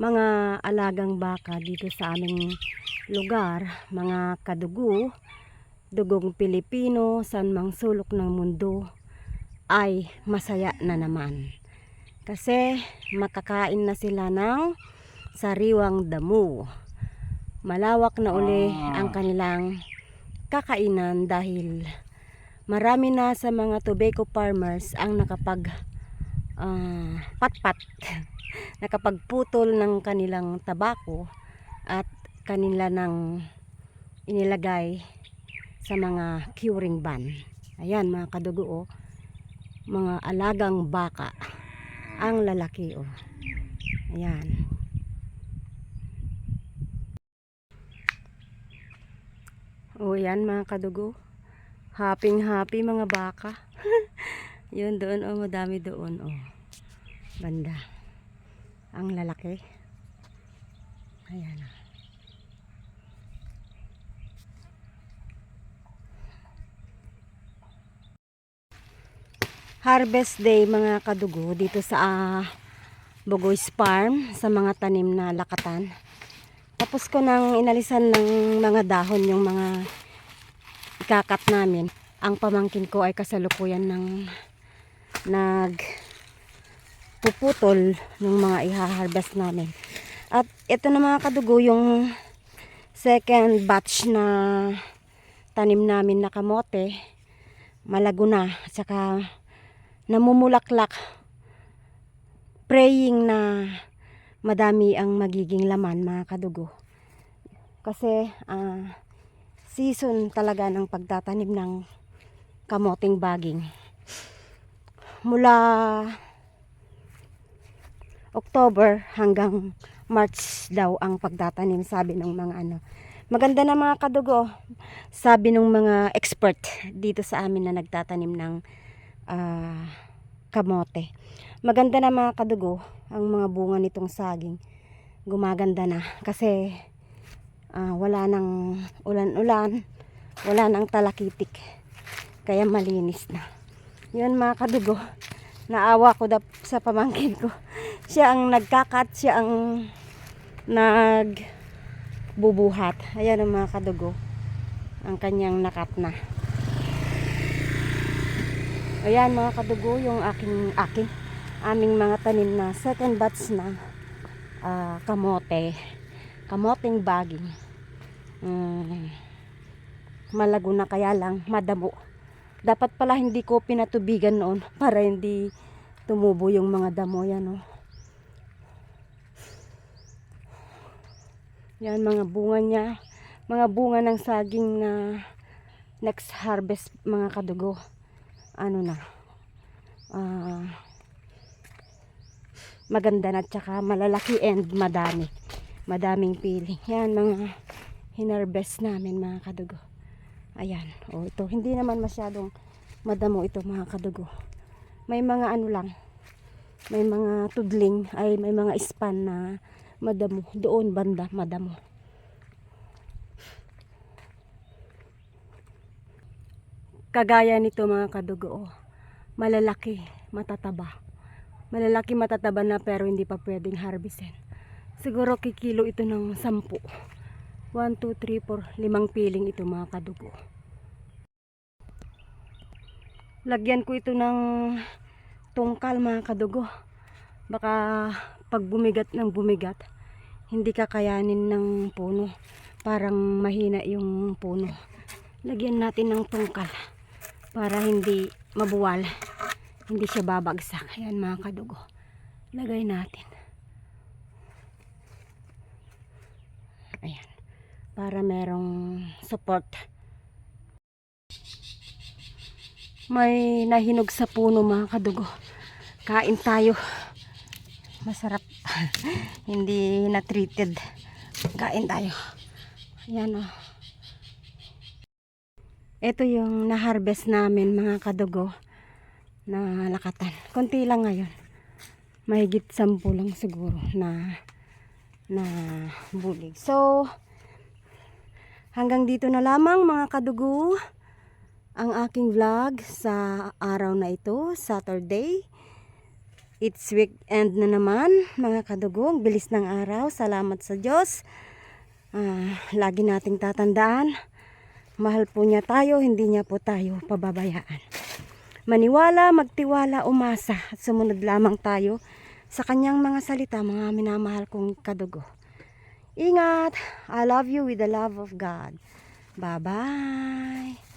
mga alagang baka dito sa aming lugar, mga kadugo, dugong Pilipino, san mang sulok ng mundo, ay masaya na naman. Kasi makakain na sila ng sariwang damo. Malawak na uli ang kanilang kakainan dahil marami na sa mga tobacco farmers ang nakapag ah, patpat nakapagputol ng kanilang tabako at kanila nang inilagay sa mga curing ban. Ayan mga kadugo oh. mga alagang baka ang lalaki oh. Ayan. Oh, yan mga kadugo. Happy happy mga baka. Yun doon oh, madami doon oh. Banda. Ang lalaki. Ayan. Harvest day mga kadugo dito sa ah, Bugoy's Farm sa mga tanim na lakatan. Tapos ko nang inalisan ng mga dahon yung mga ikakat namin. Ang pamangkin ko ay kasalukuyan ng nag puputol ng mga iha-harvest namin. At ito na mga kadugo yung second batch na tanim namin na kamote. Malago na. At saka namumulaklak. Praying na madami ang magiging laman mga kadugo. Kasi ah, season talaga ng pagtatanim ng kamoting baging. Mula October hanggang March daw ang pagtatanim sabi ng mga ano. Maganda na mga kadugo sabi ng mga expert dito sa amin na nagtatanim ng ah, kamote. Maganda na mga kadugo ang mga bunga nitong saging. Gumaganda na kasi ah, wala nang ulan-ulan, wala nang talakitik. Kaya malinis na. Yun mga kadugo. Naawa ko dap sa pamangkin ko. Siya ang nagkakat, siya ang nagbubuhat. Ayan ang mga kadugo. Ang kanyang nakat na. Ayan mga kadugo, yung aking aking aming mga tanim na second batch na ah, kamote. Kamoteng baging. Mm, malago na kaya lang madamo. Dapat pala hindi ko pinatubigan noon para hindi tumubo yung mga damo yan oh. Yan mga bunga niya. Mga bunga ng saging na next harvest mga kadugo. Ano na. ah maganda na tsaka malalaki and madami. Madaming pili. Yan mga hinarvest namin mga kadugo. Ayan. O ito. Hindi naman masyadong madamo ito mga kadugo. May mga ano lang. May mga tudling. Ay may mga span na madamo. Doon banda madamo. Kagaya nito mga kadugo. oh. Malalaki. Matataba. Malalaki matataba na pero hindi pa pwedeng harvestin. Siguro kikilo ito ng 10. 1, 2, 3, 4, limang piling ito mga kadugo. Lagyan ko ito ng tungkal mga kadugo. Baka pag bumigat ng bumigat, hindi kakayanin ng puno. Parang mahina yung puno. Lagyan natin ng tungkal para hindi mabuwal. Hindi siya babagsak. Ayan mga kadugo. Lagay natin. Para merong support. May nahinog sa puno mga kadugo. Kain tayo. Masarap. Hindi na treated. Kain tayo. Ayan o. Ito yung na-harvest namin mga kadugo na lakatan. Konti lang ngayon. Mahigit sampu lang siguro na na bulig. So, hanggang dito na lamang mga kadugo ang aking vlog sa araw na ito, Saturday. It's weekend na naman, mga kadugong. Bilis ng araw. Salamat sa Diyos. Ah, lagi nating tatandaan. Mahal po niya tayo, hindi niya po tayo pababayaan. Maniwala, magtiwala, umasa. Sumunod lamang tayo sa kanyang mga salita, mga minamahal kong kadugo. Ingat! I love you with the love of God. Bye-bye!